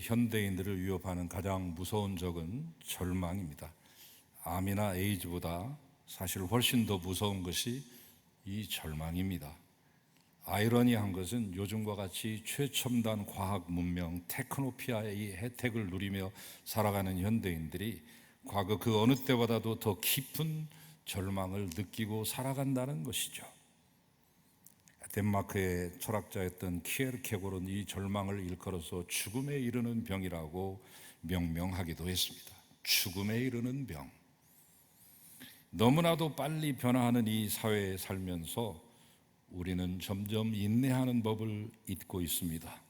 현대인들을 위협하는 가장 무서운 적은 절망입니다. 암이나 에이즈보다 사실 훨씬 더 무서운 것이 이 절망입니다. 아이러니한 것은 요즘과 같이 최첨단 과학 문명 테크노피아의 이 혜택을 누리며 살아가는 현대인들이 과거 그 어느 때보다도 더 깊은 절망을 느끼고 살아간다는 것이죠. 덴마크의 철학자였던 키에르케고르는 이 절망을 일컬어서 죽음에 이르는 병이라고 명명하기도 했습니다. 죽음에 이르는 병. 너무나도 빨리 변화하는 이 사회에 살면서 우리는 점점 인내하는 법을 잊고 있습니다.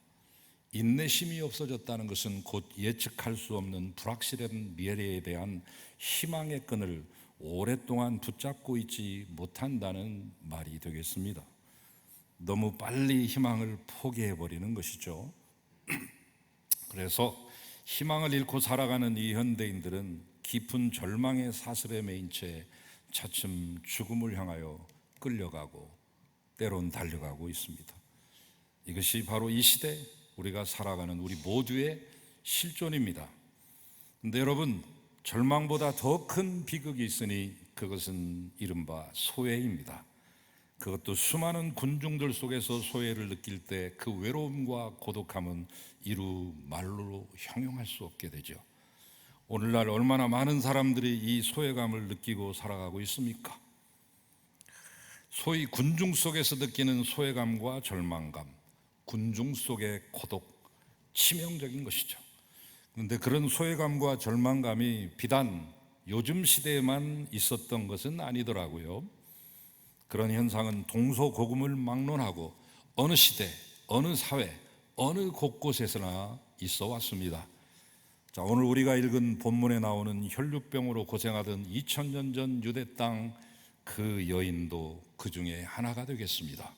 인내심이 없어졌다는 것은 곧 예측할 수 없는 불확실한 미래에 대한 희망의 끈을 오랫동안 붙잡고 있지 못한다는 말이 되겠습니다. 너무 빨리 희망을 포기해 버리는 것이죠. 그래서 희망을 잃고 살아가는 이 현대인들은 깊은 절망의 사슬에 매인 채 차츰 죽음을 향하여 끌려가고 때론 달려가고 있습니다. 이것이 바로 이 시대 우리가 살아가는 우리 모두의 실존입니다. 근데 여러분 절망보다 더 큰 비극이 있으니 그것은 이른바 소외입니다. 그것도 수많은 군중들 속에서 소외를 느낄 때 그 외로움과 고독함은 이루 말로 형용할 수 없게 되죠. 오늘날 얼마나 많은 사람들이 이 소외감을 느끼고 살아가고 있습니까? 소위 군중 속에서 느끼는 소외감과 절망감, 군중 속의 고독, 치명적인 것이죠. 그런데 그런 소외감과 절망감이 비단 요즘 시대에만 있었던 것은 아니더라고요. 그런 현상은 동서고금을 막론하고 어느 시대, 어느 사회, 어느 곳곳에서나 있어 왔습니다. 자, 오늘 우리가 읽은 본문에 나오는 혈류병으로 고생하던 2000년 전 유대 땅 그 여인도 그 중에 하나가 되겠습니다.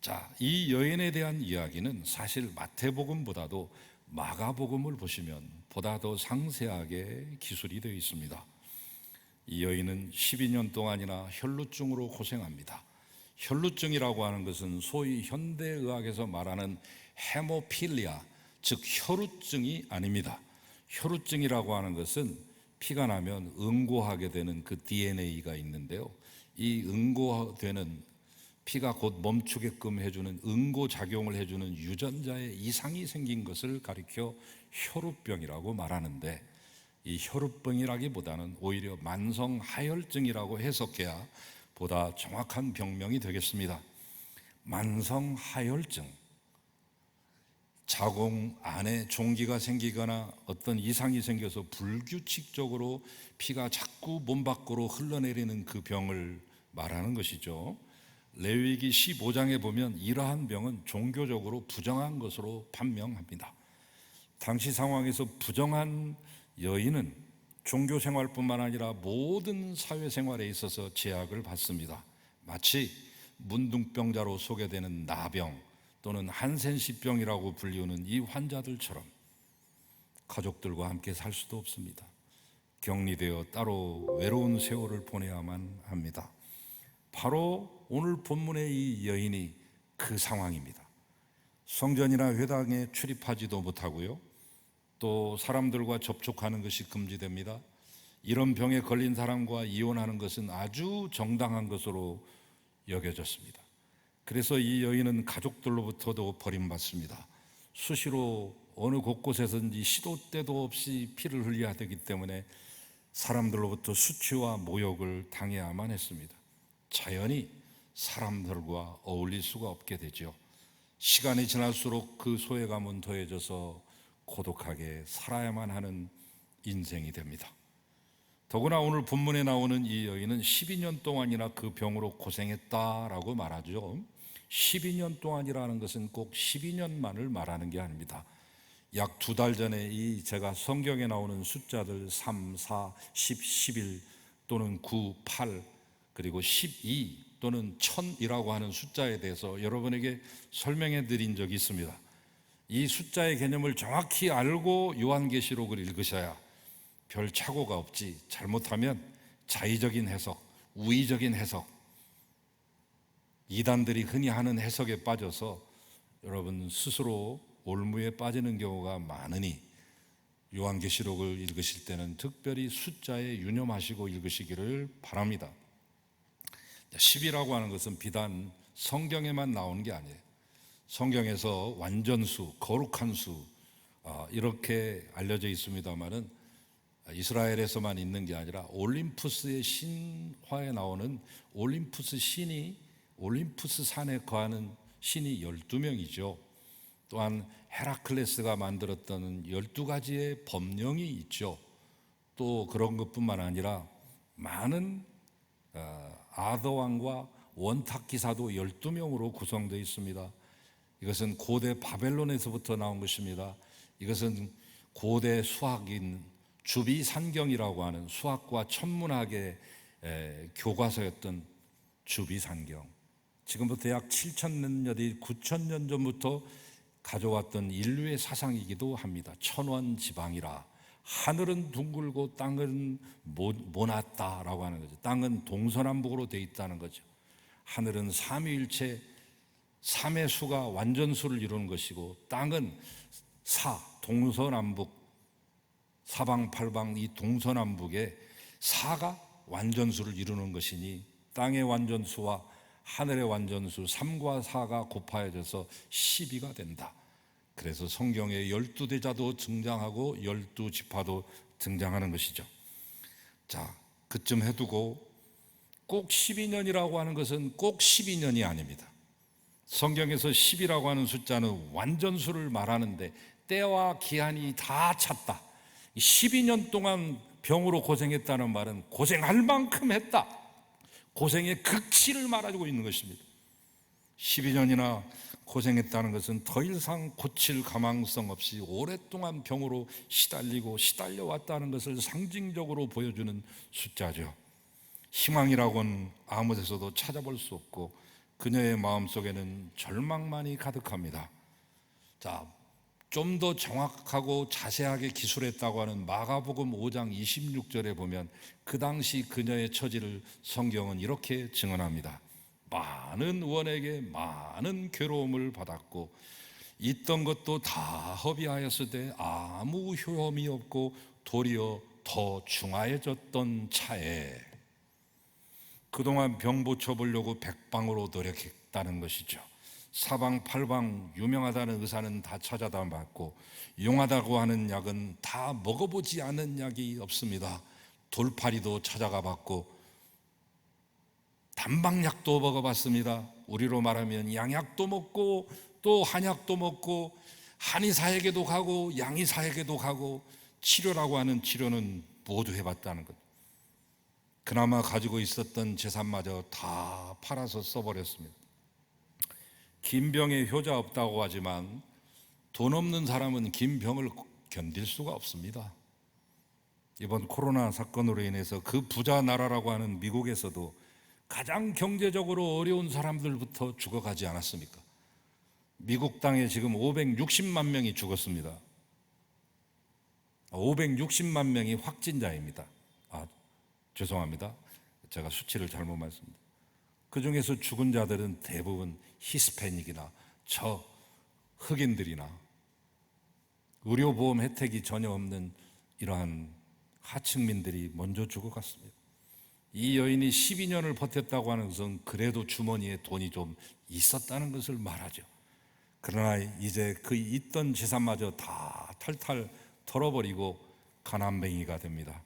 자, 이 여인에 대한 이야기는 사실 마태복음보다도 마가복음을 보시면 보다 더 상세하게 기술이 되어 있습니다. 이 여인은 12년 동안이나 혈루증으로 고생합니다. 혈루증이라고 하는 것은 소위 현대의학에서 말하는 헤모필리아, 즉 혈우증이 아닙니다. 혈우증이라고 하는 것은 피가 나면 응고하게 되는 그 DNA가 있는데요. 이 응고되는 피가 곧 멈추게끔 해주는 응고 작용을 해주는 유전자의 이상이 생긴 것을 가리켜 혈우병이라고 말하는데 이 혈우병이라기보다는 오히려 만성 하혈증이라고 해석해야 보다 정확한 병명이 되겠습니다. 만성 하혈증. 자궁 안에 종기가 생기거나 어떤 이상이 생겨서 불규칙적으로 피가 자꾸 몸 밖으로 흘러내리는 그 병을 말하는 것이죠. 레위기 15장에 보면 이러한 병은 종교적으로 부정한 것으로 판명합니다. 당시 상황에서 부정한 여인은 종교 생활뿐만 아니라 모든 사회 생활에 있어서 제약을 받습니다. 마치 문둥병자로 소개되는 나병 또는 한센시병이라고 불리우는 이 환자들처럼 가족들과 함께 살 수도 없습니다. 격리되어 따로 외로운 세월을 보내야만 합니다. 바로 오늘 본문의 이 여인이 그 상황입니다. 성전이나 회당에 출입하지도 못하고요. 또 사람들과 접촉하는 것이 금지됩니다. 이런 병에 걸린 사람과 이혼하는 것은 아주 정당한 것으로 여겨졌습니다. 그래서 이 여인은 가족들로부터도 버림받습니다. 수시로 어느 곳곳에서든지 시도 때도 없이 피를 흘려야 되기 때문에 사람들로부터 수치와 모욕을 당해야만 했습니다. 자연히 사람들과 어울릴 수가 없게 되죠. 시간이 지날수록 그 소외감은 더해져서 고독하게 살아야만 하는 인생이 됩니다. 더구나 오늘 본문에 나오는 이 여인은 12년 동안이나 그 병으로 고생했다라고 말하죠. 12년 동안이라는 것은 꼭 12년만을 말하는 게 아닙니다. 약 두 달 전에 이 제가 성경에 나오는 숫자들 3, 4, 10, 11 또는 9, 8 그리고 12 또는 1000이라고 하는 숫자에 대해서 여러분에게 설명해 드린 적이 있습니다. 이 숫자의 개념을 정확히 알고 요한계시록을 읽으셔야 별 착오가 없지 잘못하면 자의적인 해석, 우의적인 해석, 이단들이 흔히 하는 해석에 빠져서 여러분 스스로 올무에 빠지는 경우가 많으니 요한계시록을 읽으실 때는 특별히 숫자에 유념하시고 읽으시기를 바랍니다. 10이라고 하는 것은 비단 성경에만 나오는 게 아니에요. 성경에서 완전수, 거룩한 수 아, 이렇게 알려져 있습니다만은 이스라엘에서만 있는 게 아니라 올림푸스의 신화에 나오는 올림푸스 신이 올림푸스 산에 거하는 신이 12명이죠. 또한 헤라클레스가 만들었던 12가지의 법령이 있죠. 또 그런 것뿐만 아니라 많은 어, 아더 왕과 원탁 기사도 12명으로 구성되어 있습니다. 이것은 고대 바벨론에서부터 나온 것입니다. 이것은 고대 수학인 주비 산경이라고 하는 수학과 천문학의 교과서였던 주비 산경. 지금부터 약 7천년 뒤 9천년 전부터 가져왔던 인류의 사상이기도 합니다. 천원 지방이라 하늘은 둥글고 땅은 모났다라고 하는 거죠. 땅은 동서남북으로 돼 있다는 거죠. 하늘은 삼위일체 삼의 수가 완전수를 이루는 것이고 땅은 사 동서남북 사방팔방 이 동서남북에 사가 완전수를 이루는 것이니 땅의 완전수와 하늘의 완전수 3과 4가 곱하여져서 12가 된다. 그래서 성경에 열두 대자도 등장하고 열두 지파도 등장하는 것이죠. 자, 그쯤 해두고 꼭 12년이라고 하는 것은 꼭 12년이 아닙니다. 성경에서 10이라고 하는 숫자는 완전수를 말하는데 때와 기한이 다 찼다. 12년 동안 병으로 고생했다는 말은 고생할 만큼 했다. 고생의 극치를 말해주고 있는 것입니다. 12년이나 고생했다는 것은 더 이상 고칠 가망성 없이 오랫동안 병으로 시달리고 시달려 왔다는 것을 상징적으로 보여주는 숫자죠. 희망이라고는 아무 데서도 찾아볼 수 없고 그녀의 마음 속에는 절망만이 가득합니다. 자, 좀 더 정확하고 자세하게 기술했다고 하는 마가복음 5장 26절에 보면 그 당시 그녀의 처지를 성경은 이렇게 증언합니다. 많은 원에게 많은 괴로움을 받았고 있던 것도 다 허비하였을 때 아무 효험이 없고 도리어 더 중하해졌던 차에 그동안 병 고쳐보려고 백방으로 노력했다는 것이죠. 사방 팔방 유명하다는 의사는 다 찾아다 봤고 용하다고 하는 약은 다 먹어보지 않은 약이 없습니다. 돌파리도 찾아가 봤고 단방약도 먹어봤습니다. 우리로 말하면 양약도 먹고 또 한약도 먹고 한의사에게도 가고 양의사에게도 가고 치료라고 하는 치료는 모두 해봤다는 것. 그나마 가지고 있었던 재산마저 다 팔아서 써버렸습니다. 긴 병에 효자 없다고 하지만 돈 없는 사람은 긴 병을 견딜 수가 없습니다. 이번 코로나 사건으로 인해서 그 부자 나라라고 하는 미국에서도 가장 경제적으로 어려운 사람들부터 죽어가지 않았습니까? 미국 땅에 지금 560만 명이 죽었습니다. 560만 명이 확진자입니다. 아, 죄송합니다. 제가 수치를 잘못 말씀드립니다. 그 중에서 죽은 자들은 대부분 히스패닉이나 저 흑인들이나 의료보험 혜택이 전혀 없는 이러한 하층민들이 먼저 죽어갔습니다. 이 여인이 12년을 버텼다고 하는 것은 그래도 주머니에 돈이 좀 있었다는 것을 말하죠. 그러나 이제 그 있던 재산마저 다 탈탈 털어버리고 가난뱅이가 됩니다.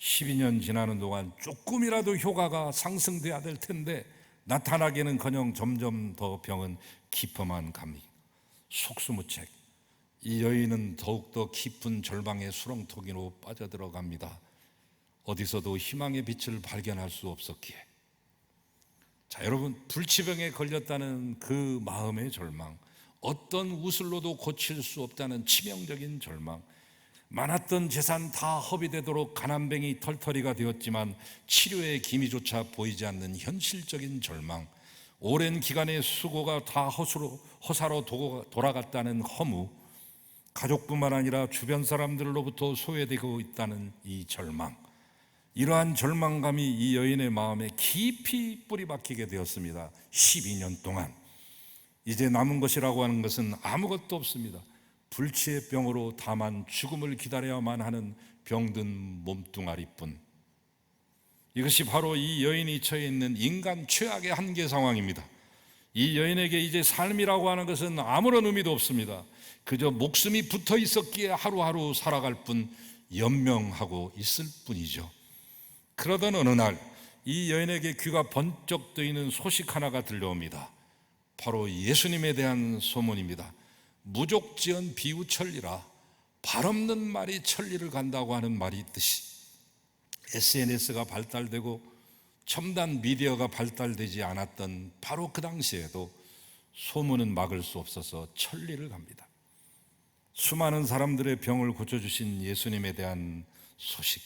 12년 지나는 동안 조금이라도 효과가 상승돼야 될 텐데 나타나기는커녕 점점 더 병은 깊어만 갑니다. 속수무책. 이 여인은 더욱더 깊은 절망의 수렁토기로 빠져들어갑니다. 어디서도 희망의 빛을 발견할 수 없었기에. 자, 여러분, 불치병에 걸렸다는 그 마음의 절망, 어떤 우슬로도 고칠 수 없다는 치명적인 절망, 많았던 재산 다 허비되도록 가난뱅이 털터리가 되었지만 치료의 기미조차 보이지 않는 현실적인 절망, 오랜 기간의 수고가 다 허수로, 허사로 돌아갔다는 허무, 가족뿐만 아니라 주변 사람들로부터 소외되고 있다는 이 절망, 이러한 절망감이 이 여인의 마음에 깊이 뿌리 박히게 되었습니다. 12년 동안. 이제 남은 것이라고 하는 것은 아무것도 없습니다. 불치의 병으로 다만 죽음을 기다려야만 하는 병든 몸뚱아리뿐. 이것이 바로 이 여인이 처해 있는 인간 최악의 한계 상황입니다. 이 여인에게 이제 삶이라고 하는 것은 아무런 의미도 없습니다. 그저 목숨이 붙어 있었기에 하루하루 살아갈 뿐 연명하고 있을 뿐이죠. 그러던 어느 날 이 여인에게 귀가 번쩍 뜨이는 소식 하나가 들려옵니다. 바로 예수님에 대한 소문입니다. 무족지연 비우천리라 발 없는 말이 천리를 간다고 하는 말이 있듯이 SNS가 발달되고 첨단 미디어가 발달되지 않았던 바로 그 당시에도 소문은 막을 수 없어서 천리를 갑니다. 수많은 사람들의 병을 고쳐주신 예수님에 대한 소식,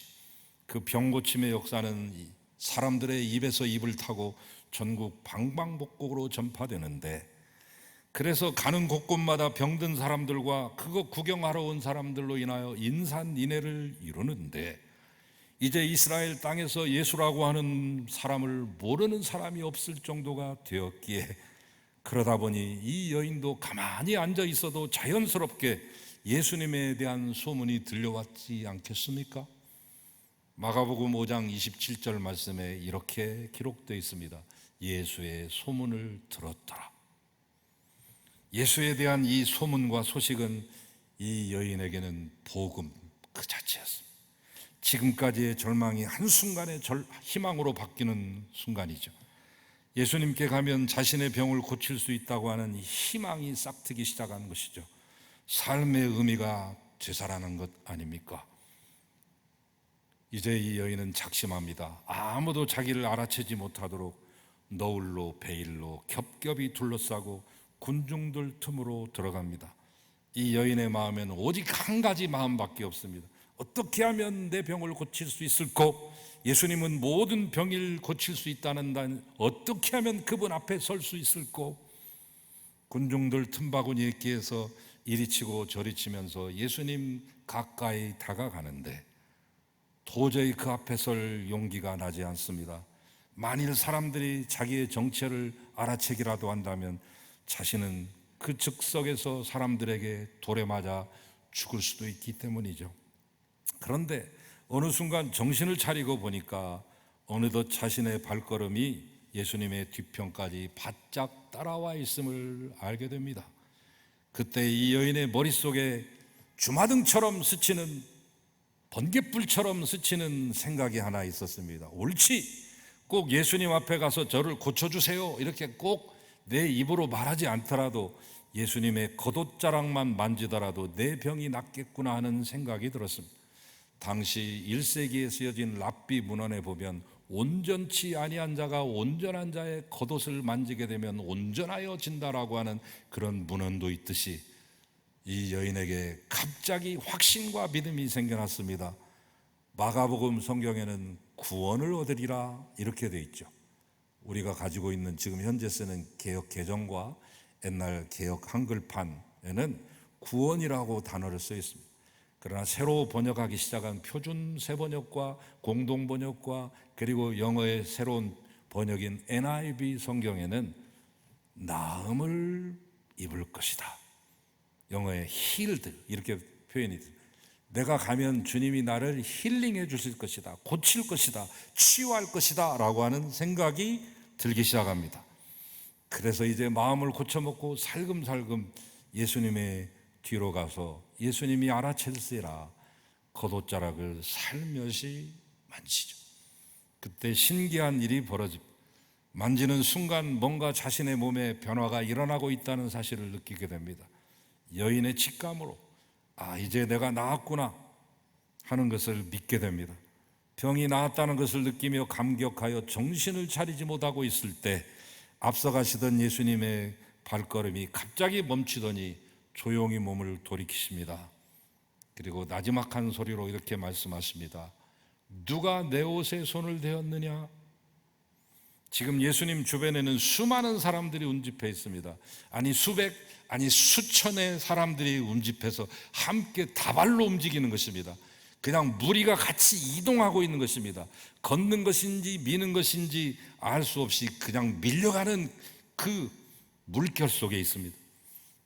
그 병 고침의 역사는 사람들의 입에서 입을 타고 전국 방방곡곡으로 전파되는데 그래서 가는 곳곳마다 병든 사람들과 그거 구경하러 온 사람들로 인하여 인산인해를 이루는데 이제 이스라엘 땅에서 예수라고 하는 사람을 모르는 사람이 없을 정도가 되었기에 그러다 보니 이 여인도 가만히 앉아 있어도 자연스럽게 예수님에 대한 소문이 들려왔지 않겠습니까? 마가복음 5장 27절 말씀에 이렇게 기록되어 있습니다. 예수의 소문을 들었더라. 예수에 대한 이 소문과 소식은 이 여인에게는 복음 그 자체였습니다. 지금까지의 절망이 한순간에 희망으로 바뀌는 순간이죠. 예수님께 가면 자신의 병을 고칠 수 있다고 하는 희망이 싹트기 시작하는 것이죠. 삶의 의미가 되살아난 것 아닙니까? 이제 이 여인은 작심합니다. 아무도 자기를 알아채지 못하도록 너울로 베일로 겹겹이 둘러싸고 군중들 틈으로 들어갑니다. 이 여인의 마음에는 오직 한 가지 마음밖에 없습니다. 어떻게 하면 내 병을 고칠 수 있을꼬? 예수님은 모든 병을 고칠 수 있다는 어떻게 하면 그분 앞에 설 수 있을꼬? 군중들 틈바구니에 끼어서 이리 치고 저리 치면서 예수님 가까이 다가가는데 도저히 그 앞에 설 용기가 나지 않습니다. 만일 사람들이 자기의 정체를 알아채기라도 한다면 자신은 그 즉석에서 사람들에게 돌에 맞아 죽을 수도 있기 때문이죠. 그런데 어느 순간 정신을 차리고 보니까 어느덧 자신의 발걸음이 예수님의 뒤편까지 바짝 따라와 있음을 알게 됩니다. 그때 이 여인의 머릿속에 주마등처럼 스치는 번개불처럼 스치는 생각이 하나 있었습니다. 옳지. 꼭 예수님 앞에 가서 저를 고쳐주세요. 이렇게 꼭 내 입으로 말하지 않더라도 예수님의 겉옷자락만 만지더라도 내 병이 낫겠구나 하는 생각이 들었습니다. 당시 1세기에 쓰여진 랍비 문헌에 보면 온전치 아니한 자가 온전한 자의 겉옷을 만지게 되면 온전하여 진다라고 하는 그런 문헌도 있듯이 이 여인에게 갑자기 확신과 믿음이 생겨났습니다. 마가복음 성경에는 구원을 얻으리라 이렇게 돼 있죠. 우리가 가지고 있는 지금 현재 쓰는 개혁 개정과 옛날 개혁 한글판에는 구원이라고 단어를 써 있습니다. 그러나 새로 번역하기 시작한 표준 새 번역과 공동 번역과 그리고 영어의 새로운 번역인 NIV 성경에는 나음을 입을 것이다. 영어의 healed 이렇게 표현이 돼. 내가 가면 주님이 나를 힐링해 주실 것이다. 고칠 것이다. 치유할 것이다. 라고 하는 생각이 들기 시작합니다. 그래서 이제 마음을 고쳐먹고 살금살금 예수님의 뒤로 가서 예수님이 알아챌세라 겉옷자락을 살며시 만지죠. 그때 신기한 일이 벌어집니다. 만지는 순간 뭔가 자신의 몸에 변화가 일어나고 있다는 사실을 느끼게 됩니다. 여인의 직감으로 아, 이제 내가 나았구나 하는 것을 믿게 됩니다. 병이 나았다는 것을 느끼며 감격하여 정신을 차리지 못하고 있을 때 앞서가시던 예수님의 발걸음이 갑자기 멈추더니 조용히 몸을 돌이키십니다. 그리고 나지막한 소리로 이렇게 말씀하십니다. 누가 내 옷에 손을 대었느냐? 지금 예수님 주변에는 수많은 사람들이 운집해 있습니다. 아니 수백 아니 수천의 사람들이 운집해서 함께 다발로 움직이는 것입니다. 그냥 무리가 같이 이동하고 있는 것입니다. 걷는 것인지 미는 것인지 알 수 없이 그냥 밀려가는 그 물결 속에 있습니다.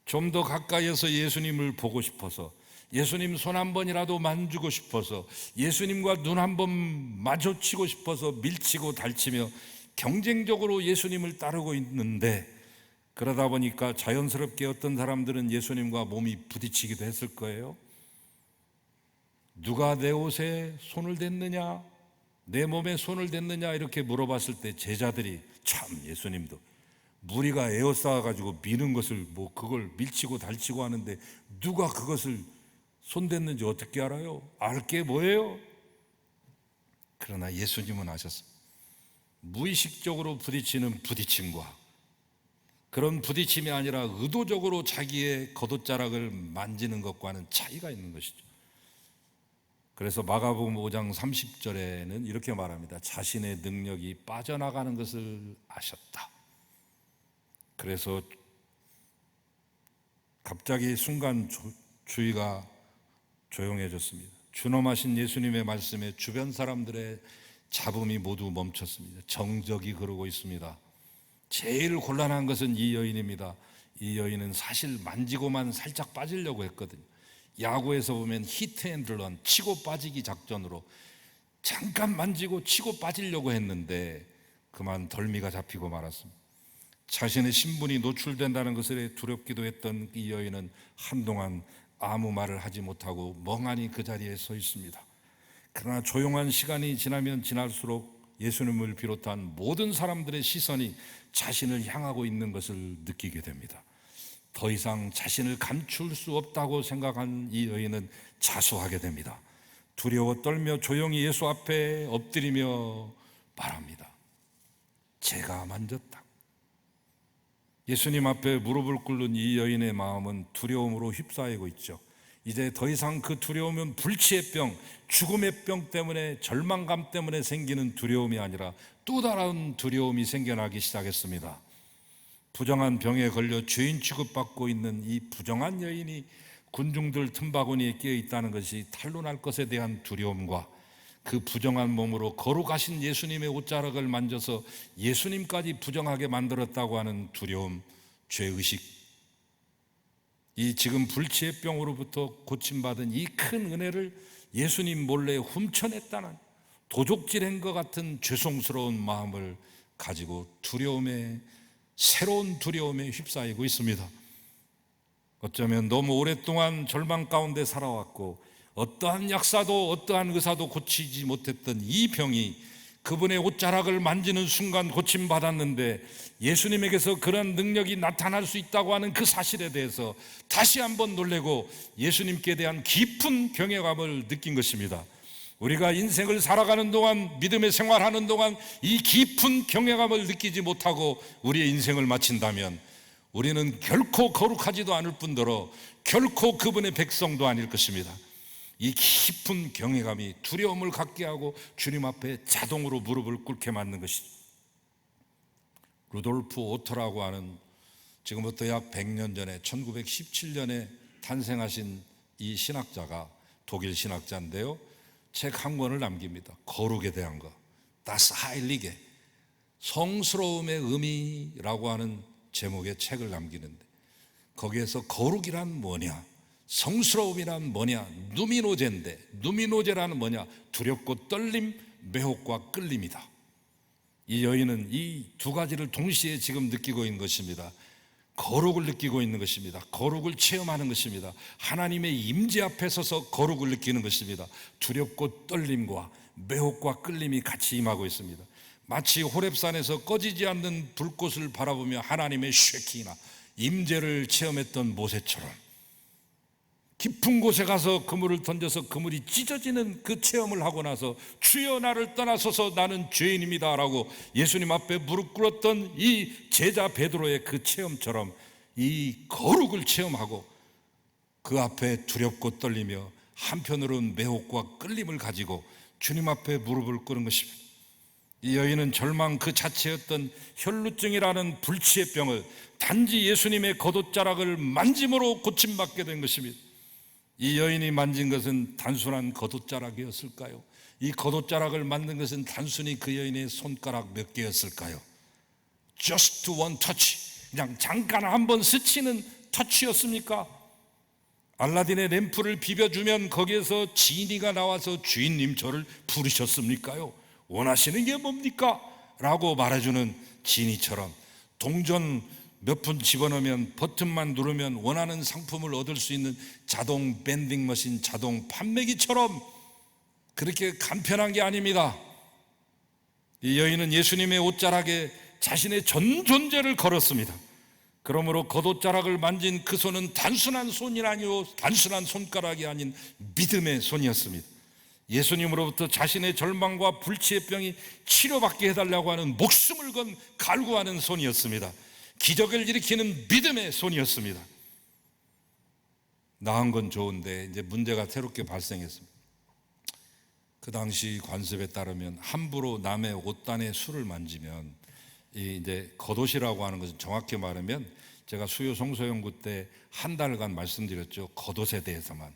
좀 더 가까이에서 예수님을 보고 싶어서 예수님 손 한 번이라도 만지고 싶어서 예수님과 눈 한 번 마주치고 싶어서 밀치고 달치며 경쟁적으로 예수님을 따르고 있는데 그러다 보니까 자연스럽게 어떤 사람들은 예수님과 몸이 부딪히기도 했을 거예요. 누가 내 옷에 손을 댔느냐? 내 몸에 손을 댔느냐? 이렇게 물어봤을 때 제자들이 참 예수님도 무리가 에어싸 가지고 미는 것을 뭐 그걸 밀치고 달치고 하는데 누가 그것을 손댔는지 어떻게 알아요? 알 게 뭐예요? 그러나 예수님은 아셨습니다. 무의식적으로 부딪히는 부딪힘과 그런 부딪힘이 아니라 의도적으로 자기의 겉옷자락을 만지는 것과는 차이가 있는 것이죠. 그래서 마가복음 5장 30절에는 이렇게 말합니다. 자신의 능력이 빠져나가는 것을 아셨다. 그래서 갑자기 순간 주의가 조용해졌습니다. 준엄하신 예수님의 말씀에 주변 사람들의 잡음이 모두 멈췄습니다. 정적이 그러고 있습니다. 제일 곤란한 것은 이 여인입니다. 이 여인은 사실 만지고만 살짝 빠지려고 했거든요. 야구에서 보면 히트앤들런 치고 빠지기 작전으로 잠깐 만지고 치고 빠지려고 했는데 그만 덜미가 잡히고 말았습니다. 자신의 신분이 노출된다는 것에 두렵기도 했던 이 여인은 한동안 아무 말을 하지 못하고 멍하니 그 자리에 서 있습니다. 그러나 조용한 시간이 지나면 지날수록 예수님을 비롯한 모든 사람들의 시선이 자신을 향하고 있는 것을 느끼게 됩니다. 더 이상 자신을 감출 수 없다고 생각한 이 여인은 자수하게 됩니다. 두려워 떨며 조용히 예수 앞에 엎드리며 말합니다. 제가 만졌다. 예수님 앞에 무릎을 꿇는 이 여인의 마음은 두려움으로 휩싸이고 있죠. 이제 더 이상 그 두려움은 불치의 병, 죽음의 병 때문에 절망감 때문에 생기는 두려움이 아니라 또 다른 두려움이 생겨나기 시작했습니다. 부정한 병에 걸려 죄인 취급받고 있는 이 부정한 여인이 군중들 틈바구니에 끼어 있다는 것이 탄로날 것에 대한 두려움과 그 부정한 몸으로 거룩하신 예수님의 옷자락을 만져서 예수님까지 부정하게 만들었다고 하는 두려움, 죄의식, 이 지금 불치의 병으로부터 고침받은 이 큰 은혜를 예수님 몰래 훔쳐냈다는 도적질한 것 같은 죄송스러운 마음을 가지고 두려움에 새로운 두려움에 휩싸이고 있습니다. 어쩌면 너무 오랫동안 절망 가운데 살아왔고 어떠한 약사도 어떠한 의사도 고치지 못했던 이 병이 그분의 옷자락을 만지는 순간 고침 받았는데 예수님에게서 그런 능력이 나타날 수 있다고 하는 그 사실에 대해서 다시 한번 놀래고 예수님께 대한 깊은 경외감을 느낀 것입니다. 우리가 인생을 살아가는 동안 믿음의 생활하는 동안 이 깊은 경외감을 느끼지 못하고 우리의 인생을 마친다면 우리는 결코 거룩하지도 않을 뿐더러 결코 그분의 백성도 아닐 것입니다. 이 깊은 경외감이 두려움을 갖게 하고 주님 앞에 자동으로 무릎을 꿇게 만든 것이죠. 루돌프 오토라고 하는 지금부터 약 100년 전에 1917년에 탄생하신 이 신학자가 독일 신학자인데요. 책 한 권을 남깁니다. 거룩에 대한 거. 다스 하일리게. 성스러움의 의미라고 하는 제목의 책을 남기는데 거기에서 거룩이란 뭐냐? 성스러움이란 뭐냐? 누미노제인데 누미노제라는 뭐냐? 두렵고 떨림, 매혹과 끌림이다. 이 여인은 이 두 가지를 동시에 지금 느끼고 있는 것입니다. 거룩을 느끼고 있는 것입니다. 거룩을 체험하는 것입니다. 하나님의 임재 앞에 서서 거룩을 느끼는 것입니다. 두렵고 떨림과 매혹과 끌림이 같이 임하고 있습니다. 마치 호렙산에서 꺼지지 않는 불꽃을 바라보며 하나님의 쉐키나 임재를 체험했던 모세처럼 깊은 곳에 가서 그물을 던져서 그물이 찢어지는 그 체험을 하고 나서 주여 나를 떠나서서 나는 죄인입니다라고 예수님 앞에 무릎 꿇었던 이 제자 베드로의 그 체험처럼 이 거룩을 체험하고 그 앞에 두렵고 떨리며 한편으로는 매혹과 끌림을 가지고 주님 앞에 무릎을 꿇은 것입니다. 이 여인은 절망 그 자체였던 혈루증이라는 불치의 병을 단지 예수님의 겉옷자락을 만짐으로 고침받게 된 것입니다. 이 여인이 만진 것은 단순한 겉옷자락이었을까요? 이 겉옷자락을 만든 것은 단순히 그 여인의 손가락 몇 개였을까요? Just one touch. 그냥 잠깐 한 번 스치는 터치였습니까? 알라딘의 램프를 비벼주면 거기에서 지니가 나와서 주인님 저를 부르셨습니까요? 원하시는 게 뭡니까? 라고 말해주는 지니처럼 동전 몇 푼 집어넣으면 버튼만 누르면 원하는 상품을 얻을 수 있는 자동 밴딩 머신, 자동 판매기처럼 그렇게 간편한 게 아닙니다. 이 여인은 예수님의 옷자락에 자신의 전 존재를 걸었습니다. 그러므로 겉옷자락을 만진 그 손은 단순한 손이 아니요 단순한 손가락이 아닌 믿음의 손이었습니다. 예수님으로부터 자신의 절망과 불치의 병이 치료받게 해달라고 하는 목숨을 건 갈구하는 손이었습니다. 기적을 일으키는 믿음의 손이었습니다. 나은 건 좋은데 이제 문제가 새롭게 발생했습니다. 그 당시 관습에 따르면 함부로 남의 옷단의 술을 만지면 이 이제 겉옷이라고 하는 것은 정확히 말하면 제가 수요 성소연구 때 한 달간 말씀드렸죠. 겉옷에 대해서만.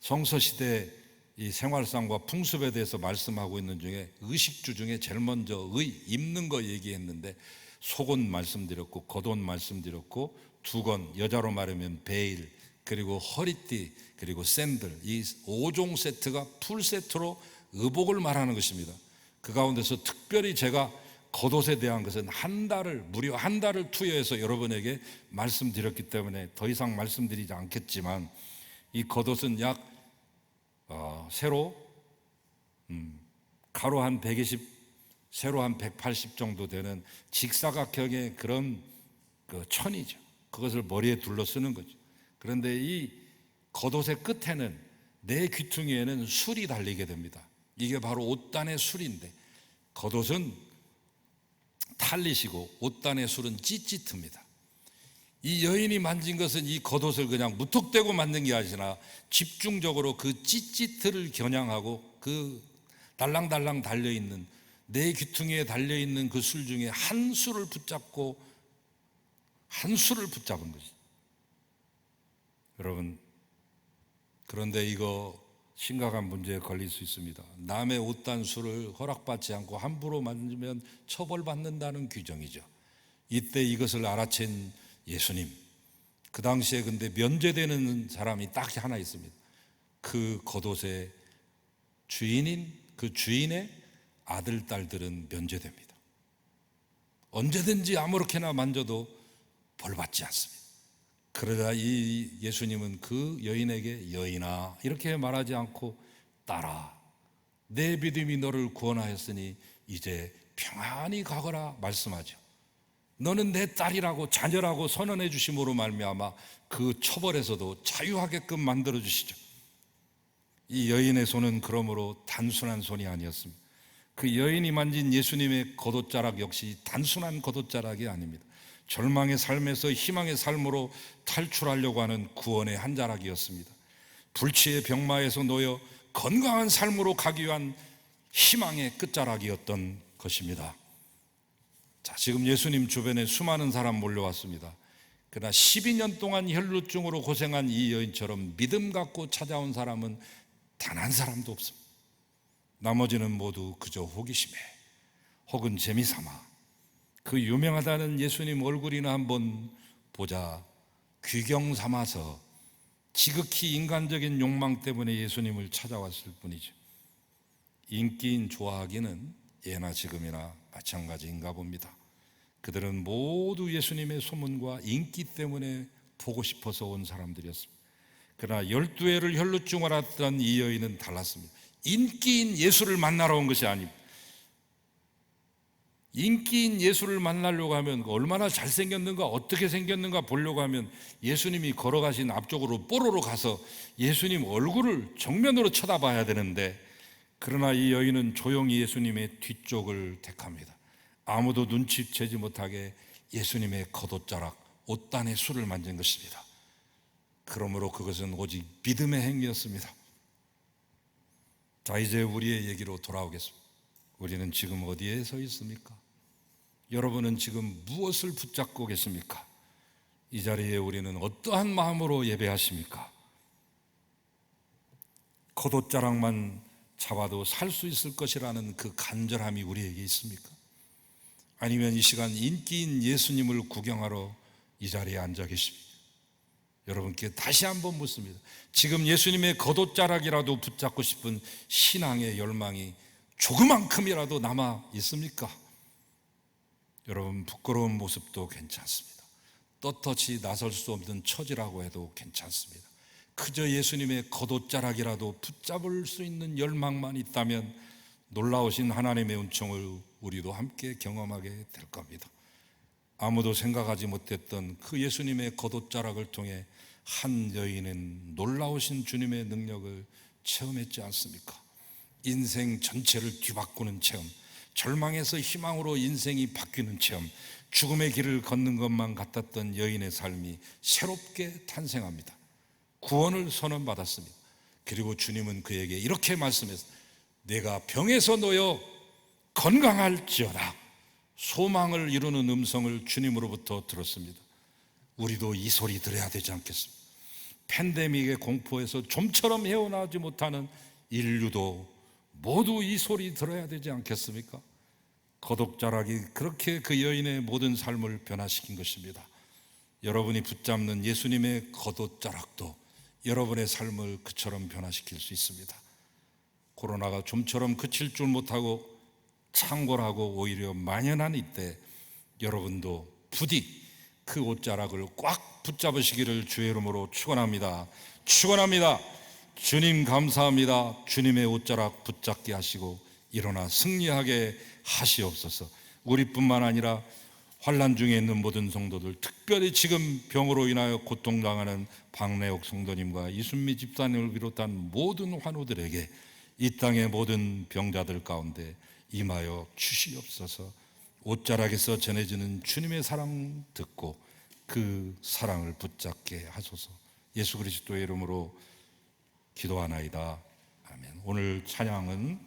성서 시대 이 생활상과 풍습에 대해서 말씀하고 있는 중에 의식주 중에 제일 먼저 의 입는 거 얘기했는데 속옷 말씀드렸고 겉옷 말씀드렸고 두건 여자로 말하면 베일 그리고 허리띠 그리고 샌들 이 5종 세트가 풀 세트로 의복을 말하는 것입니다. 그 가운데서 특별히 제가 겉옷에 대한 것은 한 달을 무려 한 달을 투여해서 여러분에게 말씀드렸기 때문에 더 이상 말씀드리지 않겠지만 이 겉옷은 약 어, 세로 음, 가로 한 120, 세로 한 180 정도 되는 직사각형의 그런 그 천이죠. 그것을 머리에 둘러 쓰는 거죠. 그런데 이 겉옷의 끝에는 내 귀퉁이에는 술이 달리게 됩니다. 이게 바로 옷단의 술인데 겉옷은 탈리시고 옷단의 술은 찌찌트입니다. 이 여인이 만진 것은 이 겉옷을 그냥 무턱대고 만든 게 아니라 집중적으로 그 찌찌트를 겨냥하고 그 달랑달랑 달려있는 내 귀퉁이에 달려있는 그 술 중에 한 술을 붙잡고 한 술을 붙잡은 거지. 여러분, 그런데 이거 심각한 문제에 걸릴 수 있습니다. 남의 옷단수를 허락받지 않고 함부로 만지면 처벌받는다는 규정이죠. 이때 이것을 알아챈 예수님. 그 당시에 근데 면제되는 사람이 딱 하나 있습니다. 그 겉옷의 주인인 그 주인의 아들, 딸들은 면제됩니다. 언제든지 아무렇게나 만져도 벌받지 않습니다. 그러자 이 예수님은 그 여인에게 여인아 이렇게 말하지 않고 따라 내 믿음이 너를 구원하였으니 이제 평안히 가거라 말씀하죠. 너는 내 딸이라고 자녀라고 선언해 주심으로 말미암아 그 처벌에서도 자유하게끔 만들어 주시죠. 이 여인의 손은 그러므로 단순한 손이 아니었습니다. 그 여인이 만진 예수님의 겉옷자락 역시 단순한 겉옷자락이 아닙니다. 절망의 삶에서 희망의 삶으로 탈출하려고 하는 구원의 한 자락이었습니다. 불치의 병마에서 놓여 건강한 삶으로 가기 위한 희망의 끝자락이었던 것입니다. 자, 지금 예수님 주변에 수많은 사람 몰려왔습니다. 그러나 12년 동안 혈루증으로 고생한 이 여인처럼 믿음 갖고 찾아온 사람은 단 한 사람도 없습니다. 나머지는 모두 그저 호기심에 혹은 재미삼아 그 유명하다는 예수님 얼굴이나 한번 보자 귀경 삼아서 지극히 인간적인 욕망 때문에 예수님을 찾아왔을 뿐이죠. 인기인 좋아하기는 예나 지금이나 마찬가지인가 봅니다. 그들은 모두 예수님의 소문과 인기 때문에 보고 싶어서 온 사람들이었습니다. 그러나 열두 해를 혈루증을 앓던 이 여인은 달랐습니다. 인기인 예수를 만나러 온 것이 아닙니다. 인기인 예수를 만나려고 하면 얼마나 잘생겼는가 어떻게 생겼는가 보려고 하면 예수님이 걸어가신 앞쪽으로 뽀로로 가서 예수님 얼굴을 정면으로 쳐다봐야 되는데 그러나 이 여인은 조용히 예수님의 뒤쪽을 택합니다. 아무도 눈치채지 못하게 예수님의 겉옷자락 옷단의 술을 만진 것입니다. 그러므로 그것은 오직 믿음의 행위였습니다. 자 이제 우리의 얘기로 돌아오겠습니다. 우리는 지금 어디에 서 있습니까? 여러분은 지금 무엇을 붙잡고 계십니까? 이 자리에 우리는 어떠한 마음으로 예배하십니까? 겉옷자락만 잡아도 살 수 있을 것이라는 그 간절함이 우리에게 있습니까? 아니면 이 시간 인기인 예수님을 구경하러 이 자리에 앉아 계십니까? 여러분께 다시 한번 묻습니다. 지금 예수님의 겉옷자락이라도 붙잡고 싶은 신앙의 열망이 조그만큼이라도 남아 있습니까? 여러분 부끄러운 모습도 괜찮습니다. 떳떳이 나설 수 없는 처지라고 해도 괜찮습니다. 그저 예수님의 겉옷자락이라도 붙잡을 수 있는 열망만 있다면 놀라우신 하나님의 은총을 우리도 함께 경험하게 될 겁니다. 아무도 생각하지 못했던 그 예수님의 겉옷자락을 통해 한 여인은 놀라우신 주님의 능력을 체험했지 않습니까? 인생 전체를 뒤바꾸는 체험, 절망에서 희망으로 인생이 바뀌는 체험, 죽음의 길을 걷는 것만 같았던 여인의 삶이 새롭게 탄생합니다. 구원을 선언받았습니다. 그리고 주님은 그에게 이렇게 말씀했습니다. 내가 병에서 놓여 건강할지어다. 소망을 이루는 음성을 주님으로부터 들었습니다. 우리도 이 소리 들어야 되지 않겠습니까? 팬데믹의 공포에서 좀처럼 헤어나지 못하는 인류도 모두 이 소리 들어야 되지 않겠습니까? 거독자락이 그렇게 그 여인의 모든 삶을 변화시킨 것입니다. 여러분이 붙잡는 예수님의 겉옷자락도 여러분의 삶을 그처럼 변화시킬 수 있습니다. 코로나가 좀처럼 그칠 줄 못하고 창궐하고 오히려 만연한 이때 여러분도 부디 그 옷자락을 꽉 붙잡으시기를 주의 이름으로 축원합니다. 축원합니다. 주님 감사합니다. 주님의 옷자락 붙잡게 하시고 일어나 승리하게 하시옵소서. 우리뿐만 아니라 환란 중에 있는 모든 성도들, 특별히 지금 병으로 인하여 고통당하는 박래옥 성도님과 이순미 집사님을 비롯한 모든 환우들에게 이 땅의 모든 병자들 가운데 임하여 주시옵소서. 옷자락에서 전해지는 주님의 사랑 듣고 그 사랑을 붙잡게 하소서. 예수 그리스도의 이름으로 기도하나이다. 아멘. 오늘 찬양은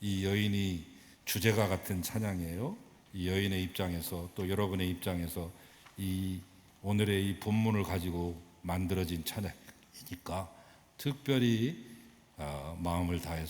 이 여인이 주제가 같은 찬양이에요. 이 여인의 입장에서 또 여러분의 입장에서 이 오늘의 이 본문을 가지고 만들어진 찬양이니까 특별히 어, 마음을 다해서